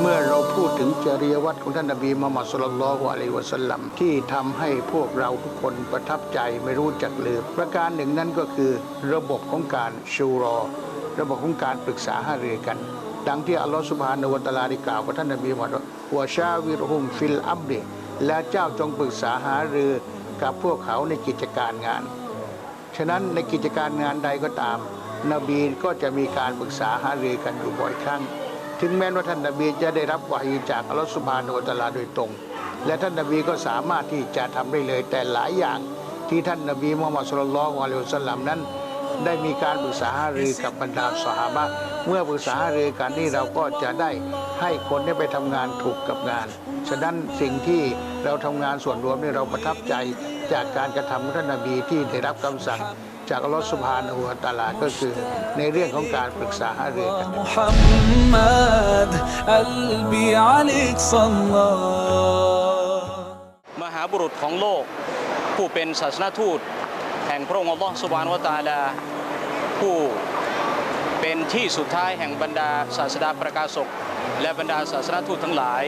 เมื่อเราพูดถึงจริยวัตรของท่านนบีมุฮัมมัดสุลลัลลอฮุอะลัยวะสัลลัมที่ทำให้พวกเราทุกคนประทับใจไม่รู้จักลืม ประการหนึ่งนั่นก็คือ ระบบของการชูรอ ระบบของการปรึกษาหารือกัน ดังที่อัลลอฮฺสุบฮานะฮูวตะอาลาได้กล่าวกับท่านนบีมุฮัมมัดว่าหัวชาวิรฮุมฟิลอัมริและเจ้าจงปรึกษาหารือกับพวกเขาในกิจการงาน ฉะนั้นในกิจการงานใดก็ตาม นบีก็จะมีการปรึกษาหารือกันอยู่บ่อยครั้ง ถึงแม้ว่าท่านนบีจะได้รับวาฮีจากอัลลอฮฺสุบฮานะฮูวะตะอาลาโดยตรง และท่านนบีก็สามารถที่จะทำได้เลย แต่หลายอย่างที่ท่านนบีมุฮัมมัดสุลลัลลอฮุอะลัยฮิวะสัลลัมนั้น ได้มีการปรึกษาหารือกับบรรดาสหาบะเมื่อปรึกษาหารือกันนี่เราก็จะได้ให้คนได้ไปทำงานถูกกับงานฉะนั้นสิ่งที่เราทำงานส่วนรวมนี่เราประทับใจจากการกระทำของท่านนบีที่ได้รับคำสั่ง จากอัลลอฮ์สุบฮานะฮูวะตาลาก็คือในเรื่องของการปรึกษาหารือกันมหาบุรุษของโลก ผู้เป็นศาสนทูต แห่งพระองค์อัลลอฮ์สุบฮานะฮูวะตาลาผู้เป็นที่สุดท้ายแห่งบรรดาศาสดาประกาศกและบรรดาศาสนทูตทั้งหลาย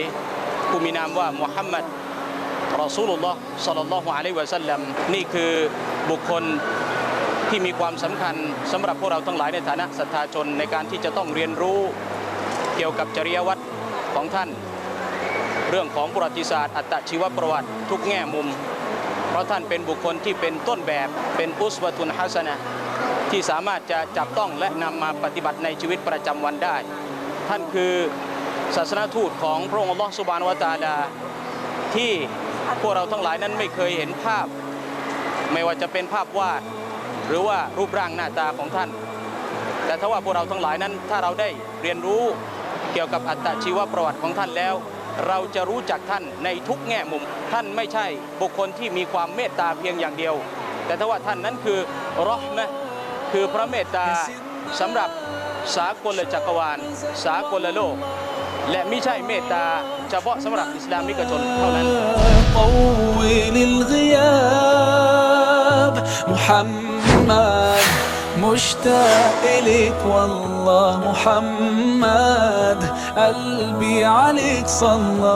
ผู้มีนามว่ามุฮัมมัดรอซูลุลลอฮ์สัลลัลลอฮุอะลัยวะซัลลัมนี่คือบุคคล ที่มีความสำคัญสำหรับพวกเราทั้งหลายในฐานะศรัทธาชนในการที่จะต้องเรียนรู้เกี่ยวกับจริยวัตรของท่าน เรื่องของประวัติศาสตร์ อัตชีวประวัติทุกแง่มุม เพราะท่านเป็นบุคคลที่เป็นต้นแบบเป็นอุสวะตุนฮัสนะที่สามารถจะจับต้องและนำมาปฏิบัติในชีวิตประจำวันได้ ท่านคือศาสนทูตของพระองค์อัลลอฮฺสุบานวตาลาที่พวกเราทั้งหลายนั้นไม่เคยเห็นภาพ ไม่ว่าจะเป็นภาพวาด หรือว่ารูปร่างหน้าตาของท่าน แต่ถ้าว่าพวกเราทั้งหลายนั้น ถ้าเราได้เรียนรู้เกี่ยวกับอัตชีวประวัติของท่านแล้ว เราจะรู้จักท่านในทุกแง่มุม ท่านไม่ใช่บุคคลที่มีความเมตตาเพียงอย่างเดียว แต่ถ้าว่าท่านนั้นคือรอห์มะคือพระเมตตาสำหรับสากลจักรวาล สากลโลก และไม่ใช่เมตตาเฉพาะสำหรับอิสลามนิกชนเท่านั้น محمد مشتاق إليك والله محمد قلبي عليك صلى